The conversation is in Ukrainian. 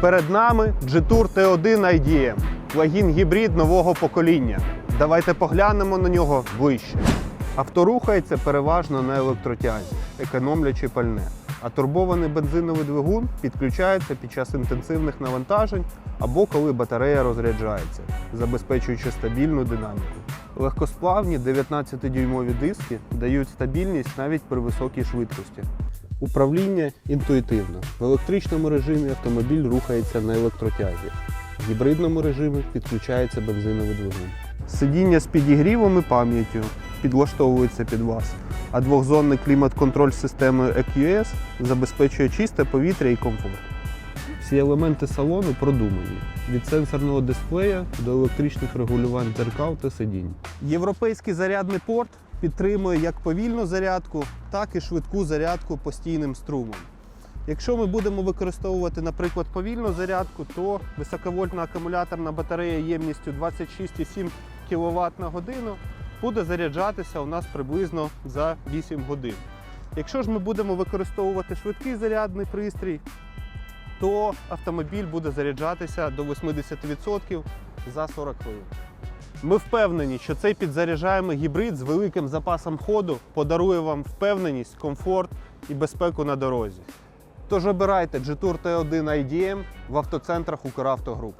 Перед нами G-Tour T1 IDM, плагін гібрид нового покоління. Давайте поглянемо на нього ближче. Авто рухається переважно на електротязі, економлячи пальне. А турбований бензиновий двигун підключається під час інтенсивних навантажень або коли батарея розряджається, забезпечуючи стабільну динаміку. Легкосплавні 19-дюймові диски дають стабільність навіть при високій швидкості. Управління інтуїтивно. В електричному режимі автомобіль рухається на електротязі. В гібридному режимі підключається бензиновий двигун. Сидіння з підігрівом і пам'яттю підлаштовується під вас, а двохзонний клімат-контроль з системою EQS забезпечує чисте повітря і комфорт. Всі елементи салону продумані від сенсорного дисплея до електричних регулювань дзеркал та сидінь. Європейський зарядний порт підтримує як повільну зарядку, так і швидку зарядку постійним струмом. Якщо ми будемо використовувати, наприклад, повільну зарядку, то високовольтна акумуляторна батарея ємністю 26,7 кВт на годину буде заряджатися у нас приблизно за 8 годин. Якщо ж ми будемо використовувати швидкий зарядний пристрій, то автомобіль буде заряджатися до 80% за 40 хвилин. Ми впевнені, що цей підзаряджаємий гібрид з великим запасом ходу подарує вам впевненість, комфорт і безпеку на дорозі. Тож обирайте G-Tour T1 IDM в автоцентрах Укравтогруп.